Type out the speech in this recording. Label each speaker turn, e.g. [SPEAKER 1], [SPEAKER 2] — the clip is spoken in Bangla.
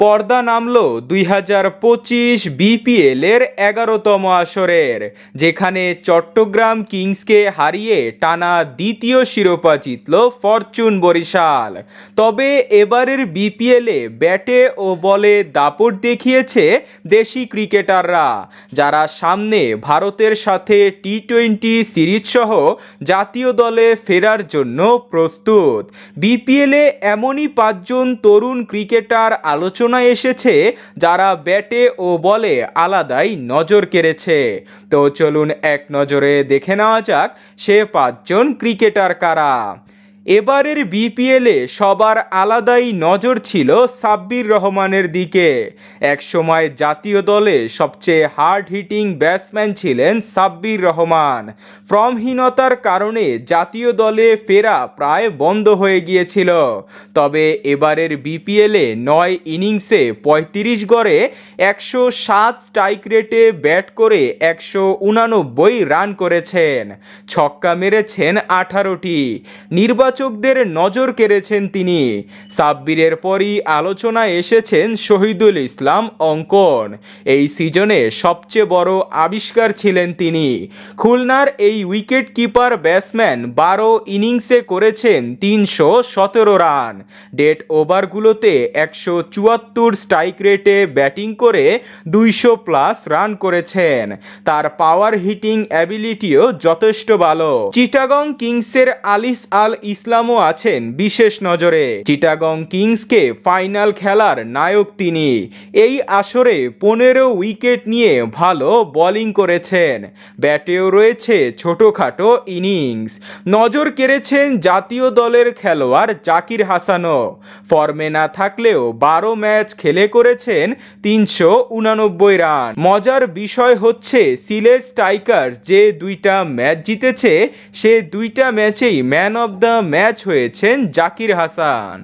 [SPEAKER 1] পর্দা নামল দুই হাজার পঁচিশ বিপিএল এর এগারোতম আসরের, যেখানে চট্টগ্রাম কিংসকে হারিয়ে টানা দ্বিতীয় শিরোপা জিতল ফরচুন বরিশাল। তবে এবারের বিপিএলে ব্যাটে ও বলে দাপট দেখিয়েছে দেশি ক্রিকেটাররা, যারা সামনে ভারতের সাথে টি টোয়েন্টি সিরিজ সহ জাতীয় দলে ফেরার জন্য প্রস্তুত। বিপিএলে এমনই পাঁচজন তরুণ ক্রিকেটার আলোচনায় এসেছে, যারা ব্যাটে ও বলে আলাদাই নজর কেড়েছে। তো চলুন এক নজরে দেখে নেওয়া যাক, সে পাঁচজন ক্রিকেটার কারা? এবারের বিপিএলে সবার আলাদাই নজর ছিল সাব্বির রহমানের দিকে। একসময় জাতীয় দলে সবচেয়ে হার্ড হিটিং ব্যাটসম্যান ছিলেন সাব্বির রহমান। ফর্মহীনতার কারণে জাতীয় দলে ফেরা প্রায় বন্ধ হয়ে গিয়েছিল। তবে এবারের বিপিএলে নয় ইনিংসে পঁয়ত্রিশ গড়ে একশো সাত স্ট্রাইক রেটে ব্যাট করে একশো উনানব্বই রান করেছেন। ছক্কা মেরেছেন আঠারোটি। নির্বাচকদের নজর কেড়েছেন তিনি। সাব্বিরের পরই আলোচনায় এসেছেন শহীদুল ইসলাম অঙ্কন। এই সিজনে সবচেয়ে বড় আবিষ্কার ছিলেন তিনি। খুলনার এই উইকেট কিপার ব্যাটসম্যান বারো ইনিংসে করেছেন তিনশো সতেরো রান। ডেট ওভারগুলোতে একশো চুয়াত্তর স্ট্রাইক রেটে ব্যাটিং করে দুইশো প্লাস রান করেছেন। তার পাওয়ার হিটিং অ্যাবিলিটিও যথেষ্ট ভালো। চিটাগং কিংসের আলিস আল ইসলামও আছেন বিশেষ নজরে। চিটাগং কিংসকে ফাইনাল খেলার নায়ক তিনি। এই আসরে পনেরো উইকেট নিয়ে ভালো বোলিং করেছেন। ব্যাটেও রয়েছে ছোটোখাটো ইনিংস। নজর কেড়েছেন জাতীয় দলের খেলোয়াড় জাকির হাসানও। ফর্মে না থাকলেও বারো ম্যাচ খেলে করেছেন তিনশো উনানব্বই রান। মজার বিষয় হচ্ছে সিলেট স্ট্রাইকার যে দুইটা ম্যাচ জিতেছে, সে দুইটা ম্যাচেই ম্যান অব দ্য ম্যাচ হয়েছেন জাকির হাসান।